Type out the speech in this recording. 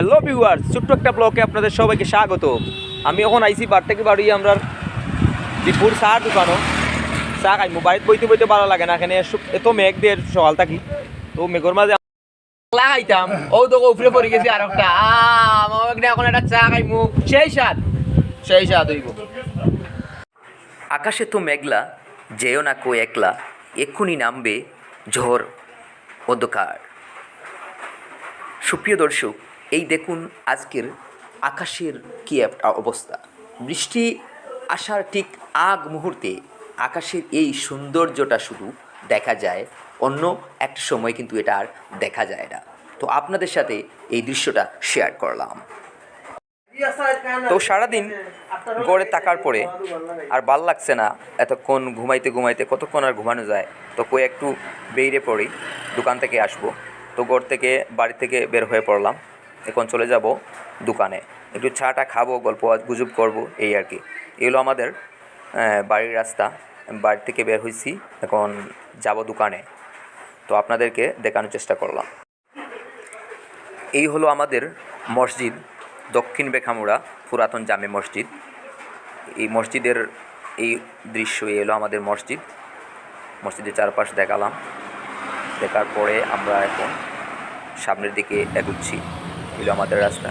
Hello viewers ছোট্ট একটা ব্লকে আপনাদের সবাইকে স্বাগত। আমি এখন আইসি বার থেকে বাড়ি আমরা দীপুর চার দোকানও। চা খাইমু বাড়িতে বইতে বইতে ভালো লাগে না, এখানে এত মেঘ দিয়ে সকাল থাকি। তো মেঘর মাঝে খাইতাম ও তো উপরে পড়ে গেছি আর একটা। এখন একটা চা খাইমু। সেই স্বাদ সেই স্বাদ হইব। আকাশে তো মেঘলা, যেও না কো একলা, এক্ষুনি নামবে ঝড় অন্ধকার। সুপ্রিয় দর্শক এই দেখুন আজকের আকাশের কী একটা অবস্থা। বৃষ্টি আসার ঠিক আগ মুহূর্তে আকাশের এই সৌন্দর্যটা শুধু দেখা যায়, অন্য একটা সময় কিন্তু এটা আর দেখা যায় না। তো আপনাদের সাথে এই দৃশ্যটা শেয়ার করলাম। তো সারাদিন গড়ে থাকার পরে আর ভালো লাগছে না, এতক্ষণ ঘুমাইতে ঘুমাইতে, কতক্ষণ আর ঘুমানো যায়? তো কই একটু বেরিয়ে পড়ি, দোকান থেকে আসব। তো ঘর থেকে, বাড়ি থেকে বের হয়ে পড়লাম। এখন চলে যাব দোকানে। একটু চাটা খাব, গল্প গুজব করব, এই আর কি। এগুলো আমাদের বাড়ির রাস্তা। বাড়ি থেকে বের হয়েছি, এখন যাব দোকানে। তো আপনাদেরকে দেখানোর চেষ্টা করলাম। এই হলো আমাদের মসজিদ, দক্ষিণ বেখামুড়া পুরাতন জামে মসজিদ। এই মসজিদের এই দৃশ্য এলো আমাদের মসজিদ। মসজিদের চারপাশ দেখালাম। দেখার পরে আমরা এখন সামনের দিকে এগুচ্ছি। এলো আমাদের রাস্তা